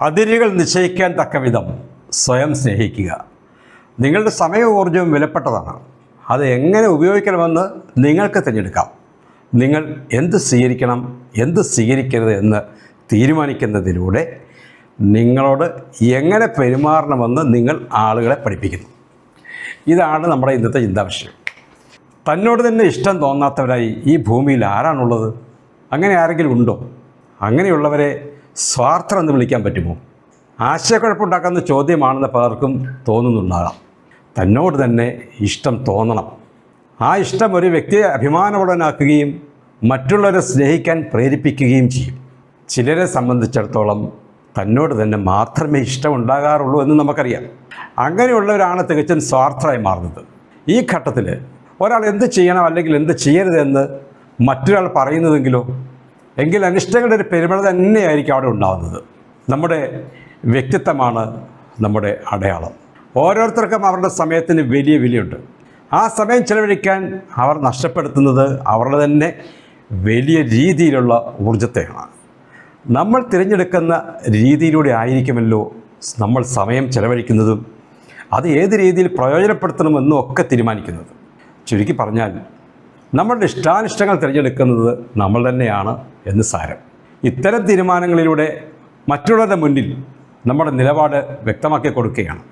അതിരുകൾ നിശ്ചയിക്കാൻ തക്ക വിധം സ്വയം സ്നേഹിക്കുക. നിങ്ങളുടെ സമയവും വിലപ്പെട്ടതാണ്. അത് എങ്ങനെ ഉപയോഗിക്കണമെന്ന് നിങ്ങൾക്ക് തിരഞ്ഞെടുക്കാം. നിങ്ങൾ എന്ത് സ്വീകരിക്കണം എന്ത് സ്വീകരിക്കരുത് എന്ന് തീരുമാനിക്കുന്നതിലൂടെ നിങ്ങളോട് എങ്ങനെ പെരുമാറണമെന്ന് നിങ്ങൾ ആളുകളെ പഠിപ്പിക്കുന്നു. ഇതാണ് നമ്മുടെ ഇന്നത്തെ ചിന്താവിഷയം. തന്നോട് തന്നെ ഇഷ്ടം തോന്നാത്തവരായി ഈ ഭൂമിയിൽ ആരാണുള്ളത്? അങ്ങനെ ആരെങ്കിലും ഉണ്ടോ? അങ്ങനെയുള്ളവരെ സ്വാർത്ഥം എന്ന് വിളിക്കാൻ പറ്റുമോ? ആശയക്കുഴപ്പമുണ്ടാക്കുന്ന ചോദ്യമാണെന്ന് പലർക്കും തോന്നുന്നുണ്ടാകാം. തന്നോട് തന്നെ ഇഷ്ടം തോന്നണം. ആ ഇഷ്ടം ഒരു വ്യക്തിയെ അഭിമാനമുള്ളവനാക്കുകയും മറ്റുള്ളവരെ സ്നേഹിക്കാൻ പ്രേരിപ്പിക്കുകയും ചെയ്യും. ചിലരെ സംബന്ധിച്ചിടത്തോളം തന്നോട് തന്നെ മാത്രമേ ഇഷ്ടമുണ്ടാകാറുള്ളൂ എന്ന് നമുക്കറിയാം. അങ്ങനെയുള്ളവരാണ് തികച്ചും സ്വാർത്ഥമായി മാറുന്നത്. ഈ ഘട്ടത്തിൽ ഒരാൾ എന്ത് ചെയ്യണം അല്ലെങ്കിൽ എന്ത് ചെയ്യരുതെന്ന് മറ്റൊരാൾ പറയുന്നതെങ്കിലോ എങ്കിൽ അനിഷ്ടങ്ങളുടെ ഒരു പെരുമഴ തന്നെയായിരിക്കും അവിടെ ഉണ്ടാകുന്നത്. നമ്മുടെ വ്യക്തിത്വമാണ് നമ്മുടെ അടയാളം. ഓരോരുത്തർക്കും അവരുടെ സമയത്തിന് വലിയ വിലയുണ്ട്. ആ സമയം ചെലവഴിക്കാൻ അവർ നഷ്ടപ്പെടുത്തുന്നത് അവരുടെ തന്നെ വലിയ രീതിയിലുള്ള ഊർജത്തെയാണ് നമ്മൾ തിരഞ്ഞെടുക്കുന്ന രീതിയിലൂടെ ആയിരിക്കുമല്ലോ നമ്മൾ സമയം ചെലവഴിക്കുന്നതും അത് ഏത് രീതിയിൽ പ്രയോജനപ്പെടുത്തണമെന്നും ഒക്കെ തീരുമാനിക്കുന്നത്. ചുരുക്കി പറഞ്ഞാൽ നമ്മളുടെ ഇഷ്ടാനിഷ്ടങ്ങൾ തിരഞ്ഞെടുക്കുന്നത് നമ്മൾ തന്നെയാണ് എന്ന് സാരം. ഇത്തരം തീരുമാനങ്ങളിലൂടെ മറ്റുള്ളവരുടെ മുന്നിൽ നമ്മുടെ നിലപാട് വ്യക്തമാക്കി കൊടുക്കുകയാണ്.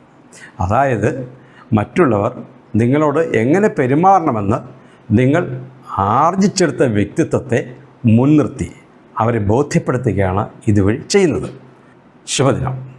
അതായത് മറ്റുള്ളവർ നിങ്ങളോട് എങ്ങനെ പെരുമാറണമെന്ന് നിങ്ങൾ ആർജിച്ചെടുത്ത വ്യക്തിത്വത്തെ മുൻനിർത്തി അവരെ ബോധ്യപ്പെടുത്തുകയാണ് ഇതുവഴി ചെയ്യുന്നത്. ശുഭദിനം.